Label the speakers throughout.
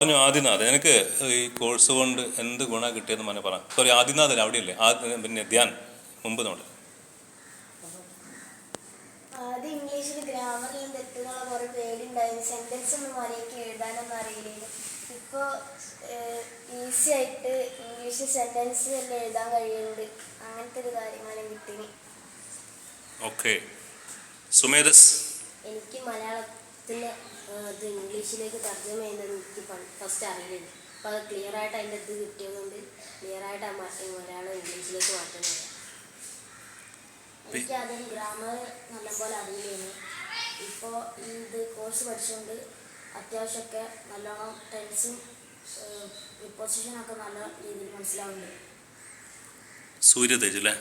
Speaker 1: പറഞ്ഞു ആദിനാഥ് എനിക്ക് ഈ കോഴ്സ് കൊണ്ട് എന്ത് ഗുണം കിട്ടിയെന്ന് മനെ പറ. സോറി ആദിനാഥൻ അവിടെയല്ലേ? ആ പിന്നെ ധ്യാൻ മുമ്പ് നമ്മുടെ.
Speaker 2: മലയാളം ഇപ്പോൾ ഈസി ആയിട്ട് ഇംഗ്ലീഷ് സെന്റൻസ് എല്ലാം എഴുതാൻ കഴിയുന്നുണ്ട്. അങ്ങനത്തെ ഒരു കാര്യങ്ങളെല്ലാം കിട്ടിനി
Speaker 1: ഓക്കെ സുമേധസ്.
Speaker 3: എനിക്ക് മലയാളത്തിൽ ഇത് ഇംഗ്ലീഷിലേക്ക് തർജമ ചെയ്യുന്നത് എനിക്ക് ഫസ്റ്റ് അറിയില്ല. അപ്പോൾ അത് ക്ലിയർ ആയിട്ട് അതിന്റെ ഇത് കിട്ടിയതുകൊണ്ട് ക്ലിയർ ആയിട്ട് ആ മ- മലയാളം ഇംഗ്ലീഷിലേക്ക് മാറ്റുന്നത് എനിക്ക് അതിൽ ഗ്രാമർ നല്ലപോലെ അറിയില്ലായിരുന്നു. ഇപ്പോൾ ഈ ഇത് കോഴ്സ് പഠിച്ചുകൊണ്ട് അത്യാവശ്യമൊക്കെ നല്ലോണം ടെൻസും പ്രിപ്പോസിഷനൊക്കെ നല്ല രീതിയിൽ മനസ്സിലാവുന്നുണ്ട്.
Speaker 1: സൂര്യതേജ് അല്ലേ?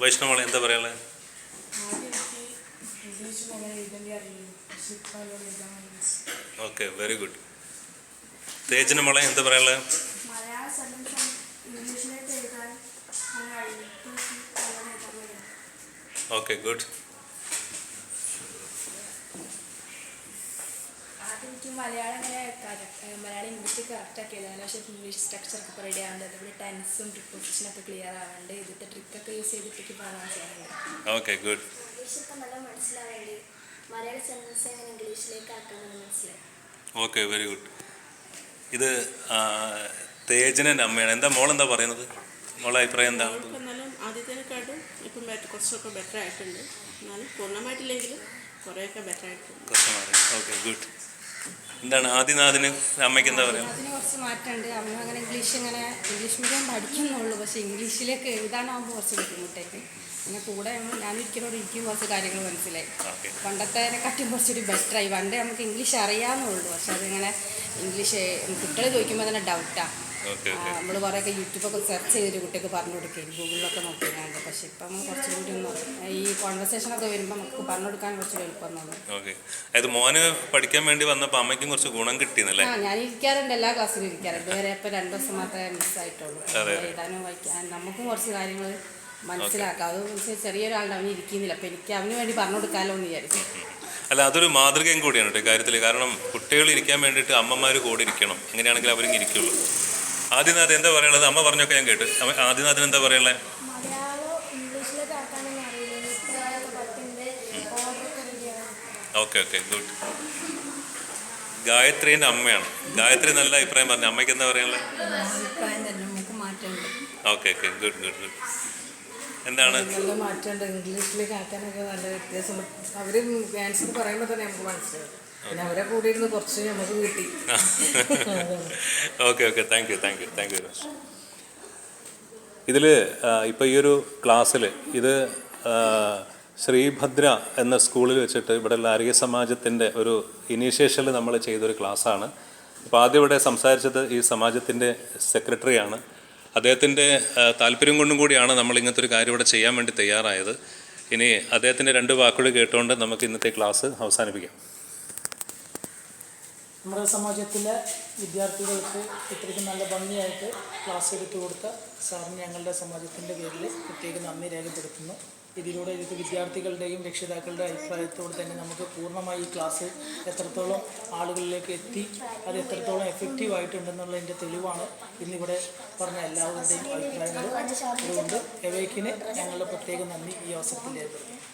Speaker 1: വൈഷ്ണവളെ എന്താ പറയാനുള്ളത്? ഓക്കെ വെരി ഗുഡ് തേജിന് മോളെ എന്താ പറയാനുള്ളത്
Speaker 4: ഓക്കെ സെന്റൻസ് ഇംഗ്ലീഷിലേക്ക് എഴുതാൻ നല്ല കഴിയും ഇപ്പോൾ എനിക്ക് നല്ലോണം എഴുതാൻ കഴിയും
Speaker 1: ഓക്കെ ഗുഡ്
Speaker 5: ആദ്യം എനിക്ക് മലയാളം ഇങ്ങനെ മലയാളം ഇംഗ്ലീഷ് കറക്റ്റ് ആക്കി എഴുതാൻ പക്ഷേ ഇംഗ്ലീഷ് സ്ട്രക്ചർ ഒക്കെ റെഡി ആവുന്നുണ്ട്. അതുപോലെ ടെൻസും ഒക്കെ ക്ലിയർ ആവുന്നുണ്ട് ഇതിന്റെ ട്രിക്കൊക്കെ യൂസ് ചെയ്തിട്ട് പറയാൻ ചെയ്യുന്നുണ്ട്
Speaker 1: ഓക്കെ ഗുഡ്
Speaker 2: മലയാള സെന്റൻസ് എങ്ങനെ ഇംഗ്ലീഷിലേക്ക് ആക്കാമെന്ന് മനസ്സിലായി
Speaker 1: ഓക്കെ വെരി ഗുഡ് ഇത് തേജനൻ തേജനന്റെ അമ്മയാണ്. എന്താ മോളെന്താ പറയുന്നത്? മോളെ അഭിപ്രായം എന്താ?
Speaker 6: ആദ്യത്തെ എന്നാലും ഇപ്പം കുറച്ചൊക്കെ ബെറ്റർ ആയിട്ടുണ്ട്. എന്നാലും പൂർണമായിട്ടില്ലെങ്കിലും കുറേയൊക്കെ ബെറ്റർ ആയിട്ടുണ്ട്.
Speaker 1: കുറച്ച് മാറി. ഓക്കെ ഗുഡ് എന്താണ് ആദിനാഥിന് അമ്മയ്ക്ക് എന്താ പറയുക
Speaker 7: അതിന് കുറച്ച് മാറ്റമുണ്ട്. അമ്മ അങ്ങനെ ഇംഗ്ലീഷ് ഇങ്ങനെ ഇംഗ്ലീഷ് മീഡിയം പഠിക്കുന്നുള്ളൂ. പക്ഷേ ഇംഗ്ലീഷിലേക്ക് എഴുതാനാകുമ്പോൾ കുറച്ച് ബുദ്ധിമുട്ടായിട്ട് പിന്നെ കൂടെ ഞാൻ ഒരിക്കലോട് ഇരിക്കും കുറച്ച് കാര്യങ്ങൾ മനസ്സിലായി.
Speaker 1: ഓക്കെ.
Speaker 7: പണ്ടത്തേനെക്കാട്ടും കുറച്ചൊരു ബെറ്ററായി. പണ്ടേ നമുക്ക് ഇംഗ്ലീഷ് അറിയാമെന്നുള്ളൂ പക്ഷെ അതിങ്ങനെ ഇംഗ്ലീഷ് കുട്ടികൾ ചോദിക്കുമ്പോൾ തന്നെ ഡൗട്ടാണ് നമ്മൾ കുറേയൊക്കെ യൂട്യൂബൊക്കെ സെർച്ച് ചെയ്തിട്ട് കുട്ടിയൊക്കെ പറഞ്ഞു കൊടുക്കുകയും ഗൂഗിളിലൊക്കെ നോക്കിയാണ്ട് പക്ഷെ ഇപ്പം കുറച്ചും കൂടി ഒന്ന് ഈ കോൺവെർസേഷനൊക്കെ വരുമ്പോൾ നമുക്ക് പറഞ്ഞു കൊടുക്കാൻ കുറച്ച് എളുപ്പം
Speaker 1: മോന് പഠിക്കാൻ വേണ്ടി വന്നപ്പോൾ അമ്മയ്ക്കും കുറച്ച് ഗുണം കിട്ടിയെന്നല്ലേ?
Speaker 7: ആ ഞാൻ ഇരിക്കാറുണ്ട് എല്ലാ ക്ലാസ്സിലും ഇരിക്കാറുണ്ട്. ഇതുവരെ ഇപ്പം രണ്ട് ദിവസം മാത്രമേ മിസ്സായിട്ടുള്ളൂ. എഴുതാനും വായിക്കാൻ നമുക്കും കുറച്ച് കാര്യങ്ങൾ മനസ്സിലാക്കാം. അത് ചെറിയൊരാളുടെ അവന് ഇരിക്കുന്നില്ല. അപ്പം എനിക്ക് അവന് വേണ്ടി പറഞ്ഞു കൊടുക്കാമല്ലോ എന്ന് വിചാരിച്ചു.
Speaker 1: അല്ല അതൊരു മാതൃകയും കൂടിയാണ് കേട്ടോ കാര്യത്തിൽ കാരണം കുട്ടികൾ ഇരിക്കാൻ വേണ്ടിയിട്ട് അമ്മമാർ കൂടി ഇരിക്കണം. അങ്ങനെയാണെങ്കിൽ അവരിങ്ങനെ ഇരിക്കുള്ളൂ. ആദിനാഥ് എന്താ പറയുന്നത് അമ്മ പറഞ്ഞൊക്കെ ഞാൻ കേട്ട്. ആദിനാഥിന് എന്താ
Speaker 2: പറയുള്ളത്
Speaker 1: ഓക്കെ ഓക്കെ. ഗുഡ്. ഗായത്രീന്റെ അമ്മയാണ്. ഗായത്രി നല്ല അഭിപ്രായം പറഞ്ഞു. അമ്മയ്ക്ക് എന്താ പറയാനുള്ളത് okay okay. Good good good. എന്താണ്?
Speaker 4: മാറ്റമുണ്ട്. ഇംഗ്ലീഷിലേക്ക് ആക്കാനൊക്കെ നല്ല വ്യത്യാസം. അവർ ആൻസർ പറയുമ്പോൾ തന്നെ നമുക്ക് മനസ്സിലാവും. കുറച്ച് നമുക്ക്
Speaker 1: okay okay. Thank you thank you thank you ഇതിൽ ഇപ്പോൾ ഈ ഒരു ക്ലാസ്സിൽ ഇത് ശ്രീഭദ്ര എന്ന സ്കൂളിൽ വെച്ചിട്ട് ഇവിടെ ആര്യ സമാജത്തിന്റെ ഒരു ഇനീഷ്യേഷനിൽ നമ്മൾ ചെയ്തൊരു ക്ലാസ്സാണ്. അപ്പോൾ ആദ്യം ഇവിടെ സംസാരിച്ചത് ഈ സമാജത്തിന്റെ സെക്രട്ടറിയാണ്. അദ്ദേഹത്തിന്റെ താല്പര്യം കൊണ്ടും കൂടിയാണ് നമ്മൾ ഇങ്ങനത്തെ ഒരു കാര്യം ഇവിടെ ചെയ്യാൻ വേണ്ടി തയ്യാറായത്. ഇനി അദ്ദേഹത്തിന്റെ രണ്ട് വാക്കുകൾ കേട്ടുകൊണ്ട് നമുക്ക് ഇന്നത്തെ ക്ലാസ് അവസാനിപ്പിക്കാം.
Speaker 8: നമ്മുടെ സമാജത്തിലെ വിദ്യാർത്ഥികൾക്ക് ഇത്രയ്ക്ക് നല്ല ഭംഗിയായിട്ട് ക്ലാസ് എടുത്തു കൊടുത്ത സാറിന് ഞങ്ങളുടെ സമാജത്തിന്റെ പേരിൽ പ്രത്യേകം നന്ദി രേഖപ്പെടുത്തുന്നു. ഇതിലൂടെ ഇത് വിദ്യാർത്ഥികളുടെയും രക്ഷിതാക്കളുടെ അഭിപ്രായത്തോട് തന്നെ നമുക്ക് പൂർണമായി ഈ ക്ലാസ് എത്രത്തോളം ആളുകളിലേക്ക് എത്തി അത് എത്രത്തോളം എഫക്റ്റീവ് ആയിട്ടുണ്ടെന്നുള്ളതിന്റെ തെളിവാണ് ഇന്നിവിടെ പറഞ്ഞ എല്ലാവരുടെയും അഭിപ്രായങ്ങൾ അതുകൊണ്ട് എവേക്കിന് ഞങ്ങളുടെ പ്രത്യേക നന്ദി ഈ അവസരത്തിൽ ഏർപ്പെടുത്തുന്നു